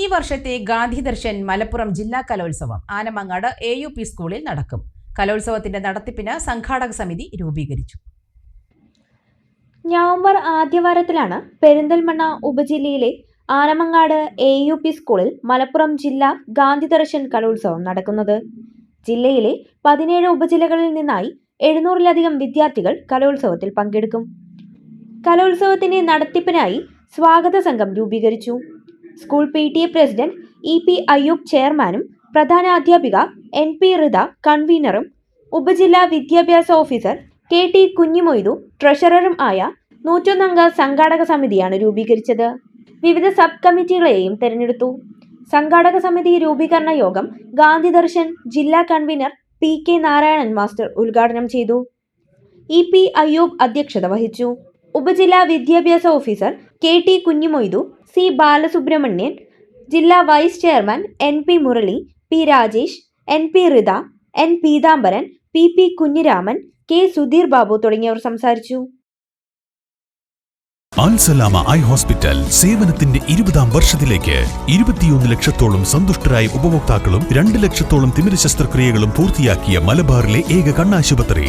ഈ വർഷത്തെ ഗാന്ധി ദർശൻ മലപ്പുറം ജില്ലാ കലോത്സവം ആനമങ്ങാട് എ യു പി സ്കൂളിൽ നടക്കും. കലോത്സവത്തിന്റെ നടത്തിപ്പിന് സംഘാടക സമിതി രൂപീകരിച്ചു. നവംബർ ആദ്യവാരത്തിലാണ് പെരിന്തൽമണ്ണ ഉപജില്ലയിലെ ആനമങ്ങാട് എ യു പി സ്കൂളിൽ മലപ്പുറം ജില്ലാ ഗാന്ധി ദർശൻ കലോത്സവം നടക്കുന്നത്. ജില്ലയിലെ പതിനേഴ് ഉപജില്ലകളിൽ നിന്നായി എഴുന്നൂറിലധികം വിദ്യാർത്ഥികൾ കലോത്സവത്തിൽ പങ്കെടുക്കും. കലോത്സവത്തിന്റെ നടത്തിപ്പിനായി സ്വാഗത സംഘം രൂപീകരിച്ചു. School P T A president E P Ayyub ചെയർമാനും പ്രധാനാധ്യാപിക എൻ പി റിത കൺവീനറും ഉപജില്ലാ വിദ്യാഭ്യാസ ഓഫീസർ കെ ടി കുഞ്ഞിമൊയ്തു ട്രഷററും ആയ നൂറ്റൊന്നംഗ സംഘാടക സമിതിയാണ് രൂപീകരിച്ചത്. വിവിധ സബ് കമ്മിറ്റികളെയും തെരഞ്ഞെടുത്തു. സംഘാടക സമിതി രൂപീകരണ യോഗം ഗാന്ധി ദർശൻ ജില്ലാ convener P K Narayanan master ഉദ്ഘാടനം ചെയ്തു. ഇ പി അയ്യൂബ് അധ്യക്ഷത വഹിച്ചു. ഉപജില്ലാ വിദ്യാഭ്യാസ officer K T Kunhimoithu C Balasubramanian ജില്ലാ vice chairman N P Murali P Rajesh N P Ritha N Peethambaran P P Kunhiraman K Sudheer Babu തുടങ്ങിയവർ സംസാരിച്ചു. Al Salama eye hospital സേവനത്തിന്റെ ഇരുപതാം വർഷത്തിലേക്ക് ഇരുപത്തിയൊന്ന് ലക്ഷത്തോളം സന്തുഷ്ടരായ ഉപഭോക്താക്കളും രണ്ട് ലക്ഷത്തോളം തിമിര ശസ്ത്രക്രിയകളും പൂർത്തിയാക്കിയ മലബാറിലെ ഏക കണ്ണാശുപത്രി.